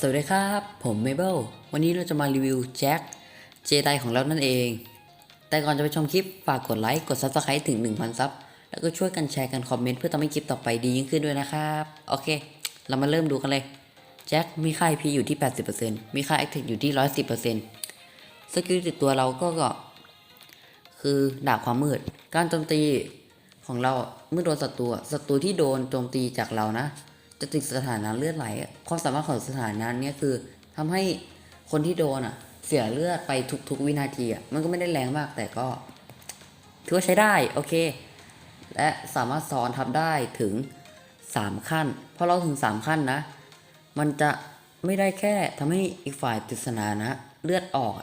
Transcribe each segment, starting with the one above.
สวัสดีครับ ผมเมเบิลวันนี้เราจะมารีวิวแจ็คเจไดของเรานั่นเอง แต่ก่อนจะไปชมคลิป ฝากกดไลค์ กด Subscribe ถึง 1,000 ซับ แล้วก็ช่วยกันแชร์กันคอมเมนต์เพื่อทำให้คลิปต่อไปดียิ่งขึ้นด้วยนะครับ โอเค เรามาเริ่มดูกันเลย แจ็คมีค่า IP อยู่ที่ 80%มีค่า Active อยู่ที่ 110%สกิลติดตัวเราก็ก็ คือดาบความมืด การโจมตีของเราเมื่อโดนศัตรูศัตรูที่โดนโจมตีจากเรานะ จะติดสถานะเลือดไหลความสามารถของสถานะนี้คือทำให้คนที่โดนอะ เสียเลือดไปทุกๆวินาทีอะมันก็ไม่ได้แรงมากแต่ก็ถือว่าใช้ได้โอเค และสามารถซ้อนทับได้ถึง 3 ขั้นพอเราถึง 3 ขั้นนะ มันจะไม่ได้แค่ทำให้อีกฝ่ายติดสถานะเลือดออก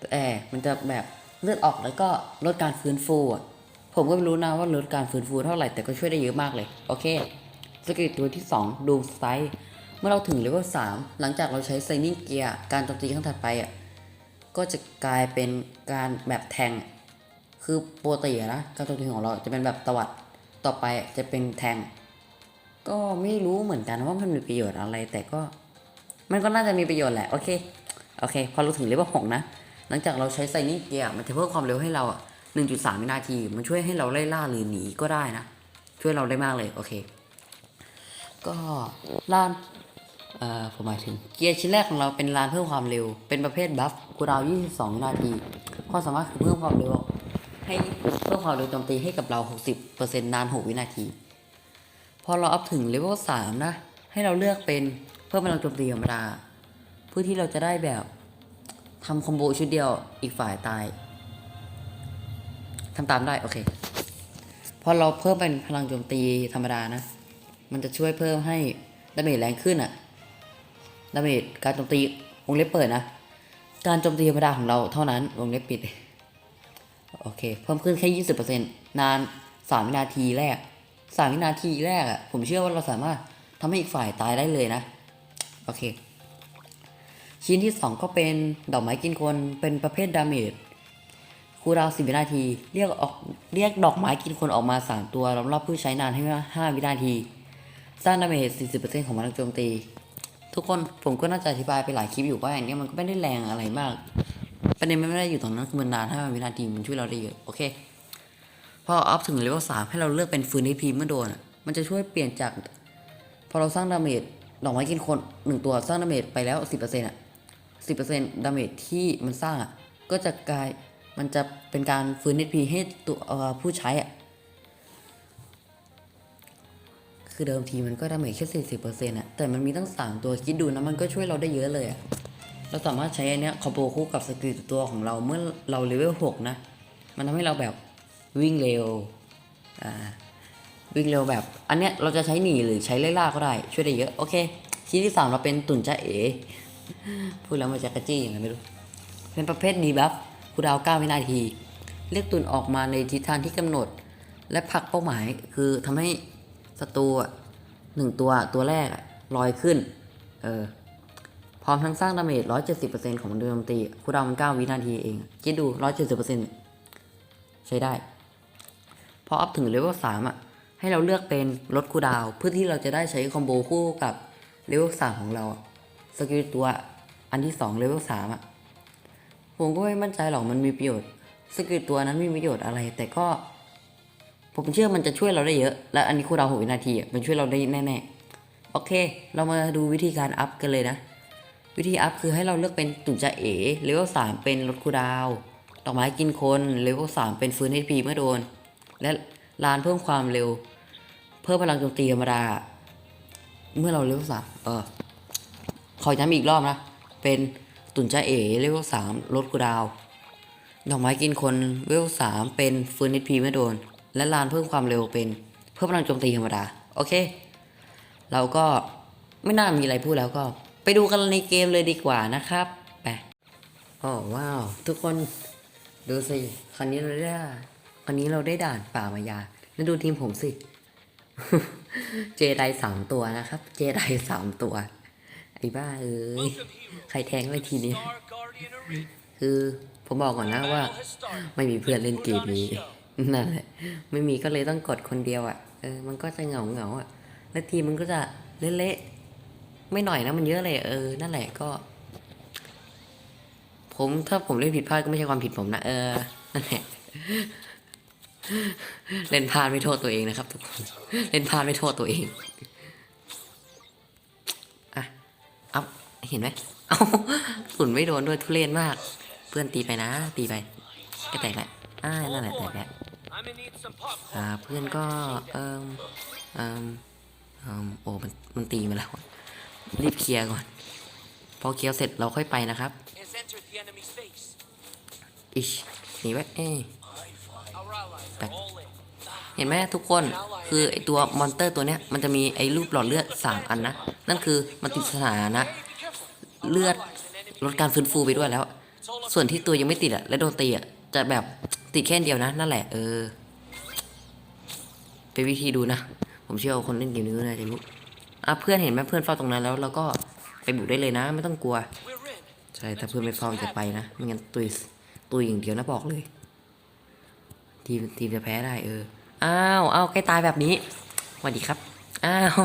แต่มันจะแบบเลือดออกแล้วก็ลดการฟื้นฟูอะผมก็ไม่รู้นะว่าลดการฟื้นฟูเท่าไหร่แต่ก็ช่วยได้เยอะมากเลย โอเค สกิลตัวที่ 2 ดูสไตล์เมื่อเราถึงเลเวล3หลังจากเราใช้ไซนิ่งเกียร์การโจมตีครั้งถัดไปอะก็จะกลายเป็นการแบบแทง คือปกตินะการโจมตีของเราจะเป็นแบบตวัดต่อไปจะเป็นแทง ก็ไม่รู้เหมือนกันว่ามันมีประโยชน์อะไร แต่ก็มันก็น่าจะมีประโยชน์แหละโอเคโอเค พอเราถึงเลเวลหกนะ หลังจากเราใช้ไซนิ่งเกียร์มันจะเพิ่มความเร็วให้เราอะ1.3วินาที มันช่วยให้เราไล่ล่าหรือหนีก็ได้นะ ช่วยเราได้มากเลย โอเค ก็ลานเอ่อผมหมายถึงเกียร์ชิ้นแรกของเราเป็นลานเพิ่มความเร็ว เป็นประเภทบัฟกูดาว 22 นาทีความสามารถคือเพิ่มความเร็ว ให้เพิ่มความเร็วโจมตีให้กับเรา 60%นาน 6 วินาที พอเราอัพถึงเลเวล 3 นะ ให้เราเลือกเป็นเพิ่มพลังโจมตีธรรมดาเพื่อที่เราจะได้แบบทำคอมโบชุดเดียวอีกฝ่ายตายทำตามได้ โอเค พอเราเพิ่มเป็นพลังโจมตีธรรมดานะ มันจะช่วยเพิ่มให้ดาเมจแรงขึ้นอะดาเมจการโจมตีวงเล็บเปิดนะ การโจมตีธรรมดาของเราเท่านั้นวงเล็บปิด โอเค เพิ่มขึ้นแค่ 20%นาน 3 วินาทีแรก 3 วินาทีแรกอะผมเชื่อว่าเราสามารถทำให้อีกฝ่ายตายได้เลยนะ โอเค ชิ้นที่ 2 ก็เป็นดอกไม้กินคน เป็นประเภทดาเมจคูดาวน์10วินาที เรียกออก เรียกดอกไม้กินคนออกมา3ตัวรอบๆผู้ใช้นานให้5วินาที สร้างดาเมจ40%ของพลังโจมตี ทุกคนผมก็น่าจะอธิบายไปหลายคลิปอยู่ว่าอย่างนี้มันก็ไม่ได้แรงอะไรมาก ประเด็นมันไม่ได้อยู่ตรงนั้นคือมันนาน5วินาทีมันช่วยเราได้เยอะ โอเค พออัพถึงเลเวลสามให้เราเลือกเป็นฟืนให้พีเมื่อโดนมันจะช่วยเปลี่ยนจาก พอเราสร้างดาเมจดอกไม้กินคนหนึ่งตัวสร้างดาเมจไปแล้ว 10%อะ10%ดาเมจที่มันสร้างอะก็จะกลายมันจะเป็นการฟื้น HP ให้ตัวผู้ใช้อะ คือเดิมทีมันก็ดาเมจแค่40%อะแต่มันมีตั้ง3ตัวคิดดูนะมันก็ช่วยเราได้เยอะเลยอะเราสามารถใช้อันเนี้ยคอมโบคู่กับสกิลตัวของเราเมื่อเราเลเวล6นะ มันทำให้เราแบบวิ่งเร็วอ่าวิ่งเร็วแบบ อันเนี้ยเราจะใช้หนีหรือใช้ไล่ล่าก็ได้ ช่วยได้เยอะโอเคชิ้นที่สามเราเป็นตุ่นจ้าเอ๋พูดแล้วมันจะกระจี้ยังไงไม่รู้เป็นประเภทดีบัฟคูดาวน์9วินาที เรียกตุนออกมาในทิศทางที่กำหนด และผักเป้าหมายคือทำให้ ศัตรูอะหนึ่งตัวตัวแรกลอยขึ้น เออ พร้อมทั้งสร้างดาเมจ170%ของมันโจมตีคูลดาวมัน9วินาทีเอง คิดดู170%ใช้ได้ พออัพถึงเลเวล3อะ ให้เราเลือกเป็นลดคูลดาวเพื่อที่เราจะได้ใช้คอมโบคู่กับเลเวล3ของเราสกิลตัวอันที่2เลเวล3อะ ผมก็ไม่มั่นใจหรอกมันมีประโยชน์สกิลตัวนั้นมีประโยชน์อะไร แต่ก็ ผมเชื่อมันจะช่วยเราได้เยอะ และอันนี้คูลดาวน์6วินาทีมันช่วยเราได้แน่ๆ โอเค เรามาดูวิธีการอัพกันเลยนะ วิธีอัพคือให้เราเลือกเป็นตุ่นจะเอ๋เลเวล3เป็นลดคูดาวดอกไม้กินคนเลเวล3เป็นฟื้น HP เมื่อโดน และลานเพิ่มความเร็ว เพิ่มพลังโจมตีธรรมดา เมื่อเราเลเวลสามเออขอย้ำอีกรอบนะ เป็นตุ่นจ้าเอ๋เลเวลสามลดกูดาว ดอกไม้กินคนเลเวลสามเป็นฟื้นนิพีไม่โดน และลานเพิ่มความเร็วเป็นเพิ่มพลังโจมตีธรรมดา โอเค เราก็ไม่น่ามีอะไรพูดแล้วก็ไปดูกันในเกมเลยดีกว่านะครับไปโอ้ว้าว ทุกคนดูสิคันนี้เราได้คันนี้เราได้ด่านป่ามายา แล้วดูทีมผมสิ เจไดสามตัวนะครับ เจไดสามตัว ไอ้บ้าเอ้ยใครแทงไว้ทีนี้คือผมบอกก่อนนะว่า ไม่มีเพื่อนเล่นเกมนี้ นั่นแหละไม่มีก็เลยต้องกดคนเดียวอะเออมันก็จะเหงาเหงาอะ แล้วทีมมันก็จะเละๆไม่หน่อยนะมันเยอะเลย เออ นั่นแหละก็ ผมถ้าผมเล่นผิดพลาดก็ไม่ใช่ความผิดผมนะเออนั่นแหละเล่นพลาดไม่โทษตัวเองนะครับทุกคนเล่นพลาดไม่โทษตัวเองอะเอาเห็นไหมเอาฝุ่นไม่โดนด้วยทุเรศมาก เพื่อนตีไปนะ ตีไปก็แตกแหละอ่านั่นแหละแตกแหละ อ่าเพื่อนก็เอิมเอิมเอิมโอ้มันมันตีมาแล้วรีบเคลียร์ก่อน พอเคลียร์เสร็จเราค่อยไปนะครับอิชหนีไว้เอ้ย Our allies are all in. เห็นไหมทุกคนคือไอตัวมอนเตอร์ตัวเนี้ยมันจะมีไอรูปหลอดเลือดสามอันนะ นั่นคือมันติดสถานะเลือดลดการฟื้นฟูไปด้วยแล้ว ส่วนที่ตัวยังไม่ติดอะและโดนตีอะจะแบบ ติดแค่เดียวนะ นั่นแหละเออ เป็นวิธีดูนะ ผมเชื่อว่าคนเล่นเกมนี้น่าจะรู้อะเพื่อนเห็นไหมเพื่อนเฝ้าตรงนั้นแล้วเราก็ไปบุกได้เลยนะ ไม่ต้องกลัว ใช่ ถ้าเพื่อนไม่เฝ้าจะไปนะ ไม่งั้นตุยตุยอย่างเดียวนะบอกเลย ทีมทีมจะแพ้ได้เออ อ้าวอ้าวใกล้ตายแบบนี้สวัสดีครับ อ้าว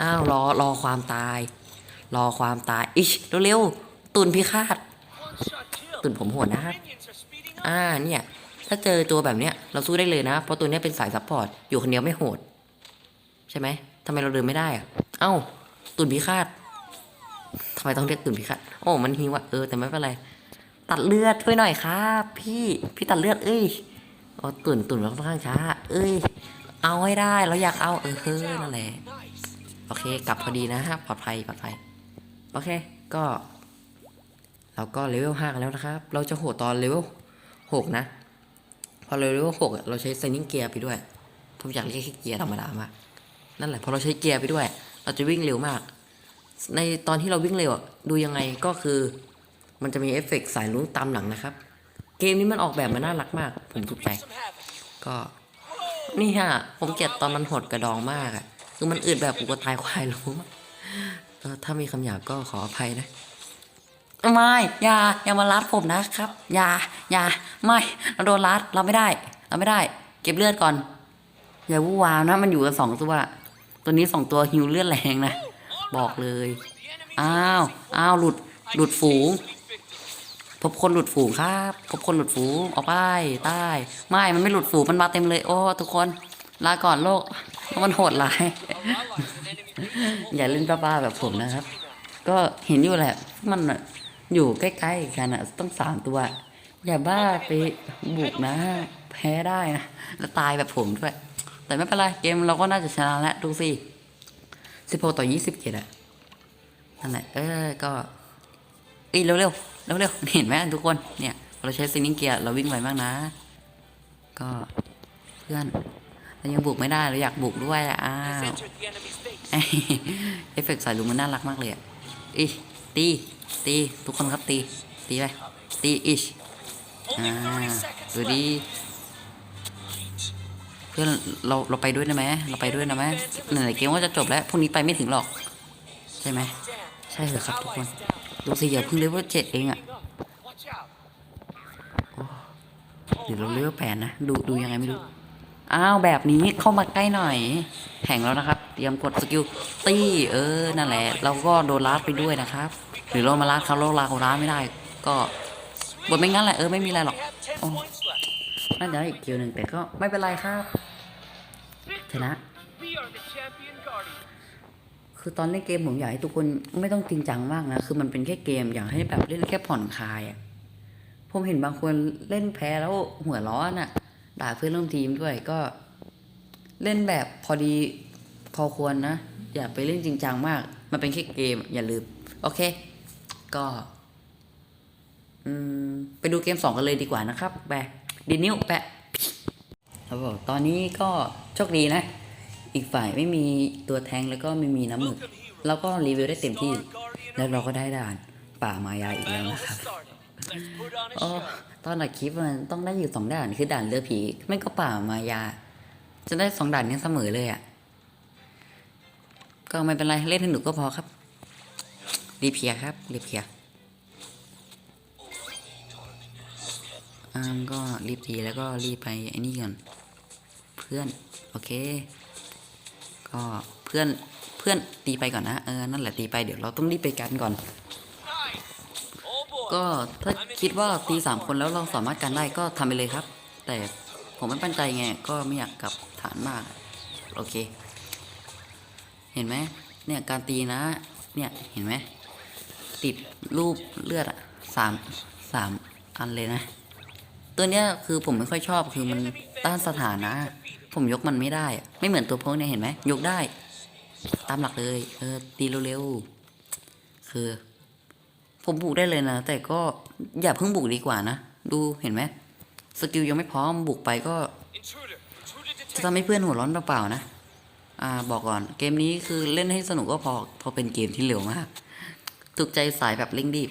อ้าว รอ รอความตาย รอความตาย อิชเร็วๆตุนพิฆาตตุนผมโหดนะครับ Minions are speeding up. อ่า เนี่ย ถ้าเจอตัวแบบเนี้ยเราสู้ได้เลยนะ เพราะตัวเนี้ยเป็นสายซัพพอร์ตอยู่คนเดียวไม่โหด ใช่ไหมทำไมเราเดินไม่ได้อะเอ้าตุ่นพิฆาตทำไมต้องเรียกตุ่นพิฆาตโอ้มันฮิวอะเออแต่ไม่เป็นไรตัดเลือดช่วยหน่อยครับ พี่พี่ตัดเลือดเอ้ยอ๋อตุ่นตุนมันค่อนข้างช้า เอ้ย เอาให้ได้เราอยากเอาเออเฮ้ยนั่นแหละโอเค กลับพอดีนะฮะปลอดภัยปลอดภัยโอเคก็เราก็เลเวลห้ากันแล้วนะครับ เราจะโหดตอนเลเวลหกนะ อเลเวลหกเราใช้ไซนิ่งเกียร์ไปด้วยผมอยากเรียกแค่เกียร์ธรรมดามากนั่นแหละพอเราใช้เกียร์ไปด้วย เราจะวิ่งเร็วมาก ในตอนที่เราวิ่งเร็วอะดูยังไงก็คือ มันจะมีเอฟเฟกต์สายลุ้งตามหลังนะครับ เกมนี้มันออกแบบมาน่ารักมาก ผมถูกใจ ก็นี่ฮะผมเกลียดตอนมันหดกระดองมากอะคือมันอึดแบบกูก็ตายควายรู้มากเออถ้ามีคำหยาบก็ขออภัยนะ ไม่อย่าอย่ามารัดผมนะครับ อย่าอย่าไม่เราโดนรัดเราไม่ได้ เราไม่ได้ เก็บเลือดก่อน อย่าวู่วามนะ มันอยู่กันสองตัวตัวนี้สองตัวฮิวเลือดแรงนะบอกเลยอ้าวอ้าวหลุดหลุดฝูง พบคนหลุดฝูงครับ พบคนหลุดฝูงออกไปใต้ไม่มันไม่หลุดฝูงมันมาเต็มเลย โอ้ทุกคนลาก่อนโลกมันโหดร้าย อย่าเล่นบ้าๆแบบผมนะครับ ก็เห็นอยู่แหละ มันน่ะ อยู่ใกล้ๆกันอะต้องสามตัว อย่าบ้าไปบุกนะ แพ้ได้นะ แล้วตายแบบผมด้วย แต่ไม่เป็นไร เกมเราก็น่าจะชนะแล้วดูสิสิบหกต่อยี่สิบเจ็ดอะนั่นแหละเออก็เอ้ยเร็วๆเร็วเร็วๆเห็นไหมทุกคนเนี่ย เราใช้ซิงเกียร์เราวิ่งไวมากนะ ก็เพื่อนเรายังบุกไม่ได้เราอยากบุกด้วยอะอ้าว entered the enemy's base. ไอ้เอฟเฟกต์สายลุงมันน่ารักมากเลยอะอิตี ตีทุกคนครับตี ตีไปตีอิชอ่าดูดีเพื่อนเราเราไปด้วยได้ไหมเราไปด้วยนะไหมไหนๆเกมว่าจะจบแล้วพรุ่งนี้ไปไม่ถึงหรอก ใช่ไหมใช่เหรอครับทุกคนดูสิอย่าเพิ่งเลเวลเจ็ดเองอะเดี๋ยวเราเลเวลแปดนะดูดูยังไงไม่รู้อ้าวแบบนี้เข้ามาใกล้หน่อยแข่งแล้วนะครับ เตรียมกดสกิลตี้เออนั่นแหละ เราก็โดนลาดไปด้วยนะครับ หรือเรามาลาดเขาเราลาเขาลาดไม่ได้ ก็บทไม่งั้นแหละเออไม่มีอะไรหรอก We have 10 points left. น่าจะอีกคิวหนึ่งแต่ก็ไม่เป็นไรครับชนะคือตอนเล่นเกมผมอยากให้ทุกคนไม่ต้องจริงจังมากนะ คือมันเป็นแค่เกมอยากให้แบบเล่นแค่ผ่อนคลายอะผมเห็นบางคนเล่นแพ้แล้วหัวร้อนอะ่ะ ด่าเพื่อนร่วมทีมด้วยก็ เล่นแบบพอดีพอควรนะ อย่าไปเล่นจริงจังมาก มันเป็นแค่เกม อย่าลืม โอเค ก็อืมไปดูเกมสองกันเลยดีกว่านะครับแปะดีนิ้วแปะครับผมตอนนี้ก็โชคดีนะ อีกฝ่ายไม่มีตัวแทงแล้วก็ไม่มีน้ำหมึกแล้วก็รีวิวได้เต็มที่ แล้วเราก็ได้ด่านป่ามายาอีกแล้ว Battle นะครับ has started. Let's put on a อ๋อ show. ตอนอัดคลิปมันต้องได้อยู่สองด่านคือด่านเรือผีไม่ก็ป่ามายา จะได้สองด่านนี้เสมอเลยอะ่ะก็ไม่เป็นไรเล่นให้หนุกก็พอครับ รีบเพลียร์ครับรีบเพลียร์อามก็รีบทีแล้วก็รีบไปไอ้นี่ก่อนเพื่อนโอเค ก็เพื่อนเพื่อนตีไปก่อนนะเออนั่นแหละตีไปเดี๋ยวเราต้องรีบไปกันก่อน ก็ถ้าคิดว่าตีสามคนแล้วเราสามารถกันได้ก็ทำไปเลยครับ แต่ผมไม่มั่นใจไงก็ไม่อยากกลับฐานมาก โอเค เห็นไหมเนี่ยการตีนะ เนี่ยเห็นไหม ติดรูปเลือดอะสามสามอันเลยนะ ตัวเนี้ยคือผมไม่ค่อยชอบคือมันต้านสถานะ ผมยกมันไม่ได้ ไม่เหมือนตัวพวกเนี่ยเห็นไหมยกได้ ตามหลักเลย เออตีเร็วๆคือ ผมบุกได้เลยนะ แต่ก็อย่าเพิ่งบุกดีกว่านะ ดูเห็นไหมสกิลยังไม่พร้อมบุกไปก็จะทำให้เพื่อนหัวร้อนเปล่าๆนะ อ่าบอกก่อน เกมนี้คือเล่นให้สนุกก็พอ พอเป็นเกมที่เร็วมาก ถูกใจสายแบบเร่งรีบ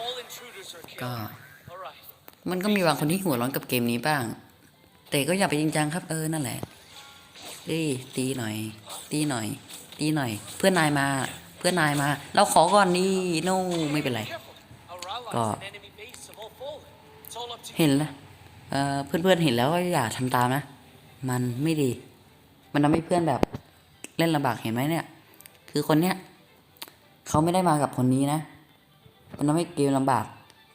All intruders are killed. ก็ All right. มันก็มีบางคนที่หัวร้อนกับเกมนี้บ้าง แต่ก็อย่าไปจริงจังครับเออนั่นแหละเอ้ยตีหน่อย ตีหน่อย ตีหน่อย เพื่อนนายมา เพื่อนนายมา เราขอก่อนนี่โนไม่เป็นไร Careful. Our allies Go. and enemy base have all fallen. It's all up to you. เห็นแล้วเอ่อเพื่อนๆเห็นแล้วก็อย่าทำตามนะ มันไม่ดี มันทำให้เพื่อนแบบเล่นลำบากเห็นไหมเนี่ย คือคนเนี้ย เขาไม่ได้มากับคนนี้นะ มันทำให้เกมลำบาก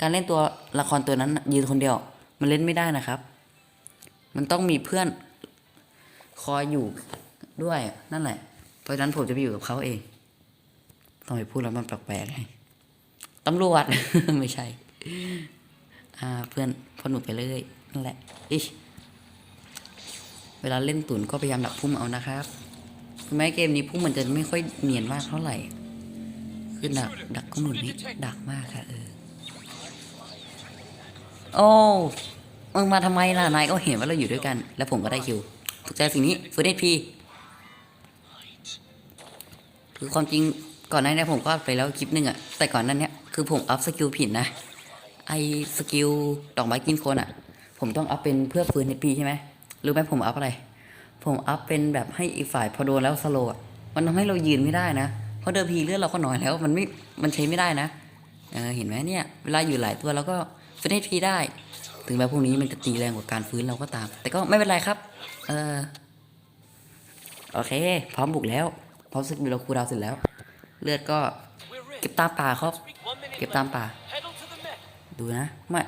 การเล่นตัวละครตัวนั้นยืนคนเดียว มันเล่นไม่ได้นะครับ มันต้องมีเพื่อนคอยอยู่ด้วยนั่นแหละ เพราะฉะนั้นผมจะไปอยู่กับเขาเองต้องไปพูดแล้วมันแปลกๆไงตำรวจ ไม่ใช่ อ่าเพื่อนพอหนุไปเลยนั่นแหละอิเวลาเล่นตุนก็พยายามดักพุ่มเอานะครับถึงแม้เกมนี้พุ่มมันจะไม่ค่อยเนียนมากเท่าไหร่ คือดักดักก็หมุนนี่ดักมากค่ะเออ โอ้มึงมาทำไมล่ะ นายก็เห็นว่าเราอยู่ด้วยกัน แล้วผมก็ได้คิวถูกใจสิ่งนี้ฟูดเอพีคือความจริงก่อนหน้านี้ผมก็ไปแล้วคลิปหนึ่งอะแต่ก่อนนั้นเนี้ยคือผมอัพสกิลผิดนะ ไอสกิลดอกไม้กินคนอะผมต้องอัพเป็นเพื่อฟื้นในปีใช่ไหมรู้ไหมผมอัพอะไร ผมอัพเป็นแบบให้อีกฝ่ายพอโดนแล้วสโลว์มันทำให้เรายืนไม่ได้นะ ราะเดิมพีเลือดเราก็น้อยแล้วมันไม่มันใช้ไม่ได้นะเเห็นไหมเนี่ยเวลาอยู่หลายตัวเราก็ฟื้นให้พีได้ ถึงแม้พวกนี้มันจะตีแรงกว่าการฟื้นเราก็ตาม แต่ก็ไม่เป็นไรครับ เออโอเค พร้อมบุกแล้วพร้อมสกิลเราคูดาวเสร็จแล้ว เลือดก็เก็บตามป่าครับ เก็บตามป่า ดูนะไม่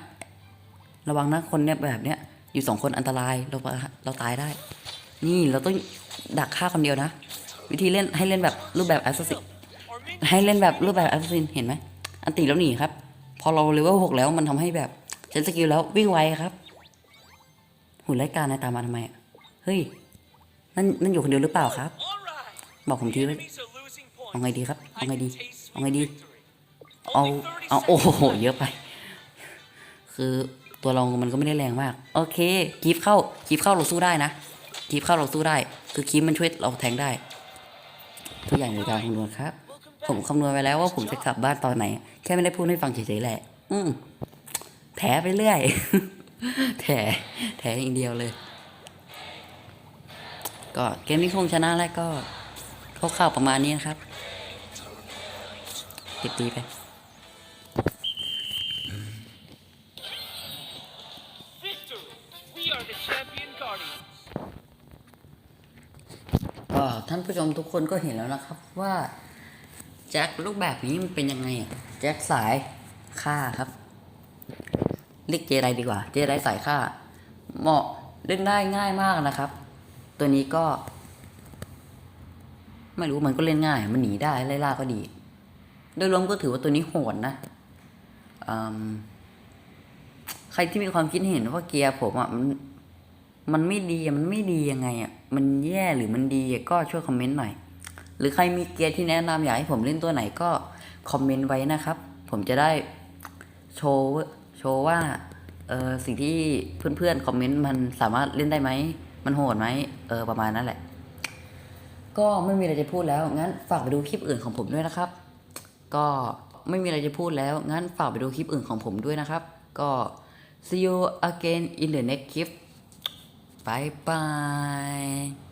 ระวังนะคนเนี้ยแบบเนี้ยอยู่สองคนอันตรายเราเราตายได้ นี่เราต้องดักฆ่าคนเดียวนะ วิธีเล่นให้เล่นแบบรูปแบบแอสซัสให้เล่นแบบรูปแบบแอสซัสซินเห็นไหมอันตีแล้วหนีครับ พอเราเลเวลหกแล้วมันทำให้แบบใช้สกิลแล้ววิ่งไวครับ หุ่นไร้การนายตามมาทำไมอะเฮ้ยนั่นนั่นอยู่คนเดียวหรือเปล่าครับ บอกผมทีว้ enemies are losing points. เอาไงดีครับเอาไงดีเอาไงดีเอาเอาโอ้โหเยอะไป คือตัวเรามันก็ไม่ได้แรงมาก โอเคกีฟเข้ากีฟเข้าเราสู้ได้นะกีฟเข้าเราสู้ได้ คือกีฟมันช่วยเราแทงได้ ทุกอย่างอยู่การคำนวณครับ ผมคำนวณไว้แล้วว่าผมจะกลับบ้านตอนไหน แค่ไม่ได้พูดให้ฟังเฉยๆแหละ อืมแถไปเรื่อย แถแถอย่างเดียวเลย ก็เกมนี้คงชนะแล้วก็คร่าวๆประมาณนี้นะครับติดตีไป ผู้ชมทุกคนก็เห็นแล้วนะครับว่าแจ็ครูปแบบนี้มันเป็นยังไงอะแจ็คสายฆ่าครับเรียกเจไดดีกว่า เจไดสายฆ่า เหมาะเล่นได้ง่ายมากนะครับ ตัวนี้ก็ ไม่รู้มันก็เล่นง่าย มันหนีได้ไล่ล่าก็ดี โดยรวมก็ถือว่าตัวนี้โหดนะใครที่มีความคิดเห็นว่าเกียร์ผมอะมัน มันไม่ดีมันไม่ดียังไงอะมันแย่หรือมันดีก็ช่วยคอมเมนต์หน่อย หรือใครมีเกียร์ที่แนะนำอยากให้ผมเล่นตัวไหนก็คอมเมนต์ไว้นะครับ ผมจะได้โชว์โชว์ว่าเออสิ่งที่เพื่อนๆคอมเมนต์มันสามารถเล่นได้ไหมมันโหดไหมเออประมาณนั้นแหละ ก็ไม่มีอะไรจะพูดแล้วงั้นฝากไปดูคลิปอื่นของผมด้วยนะครับ ก็ไม่มีอะไรจะพูดแล้วงั้นฝากไปดูคลิปอื่นของผมด้วยนะครับ ก็ see you again in the next clip บายบาย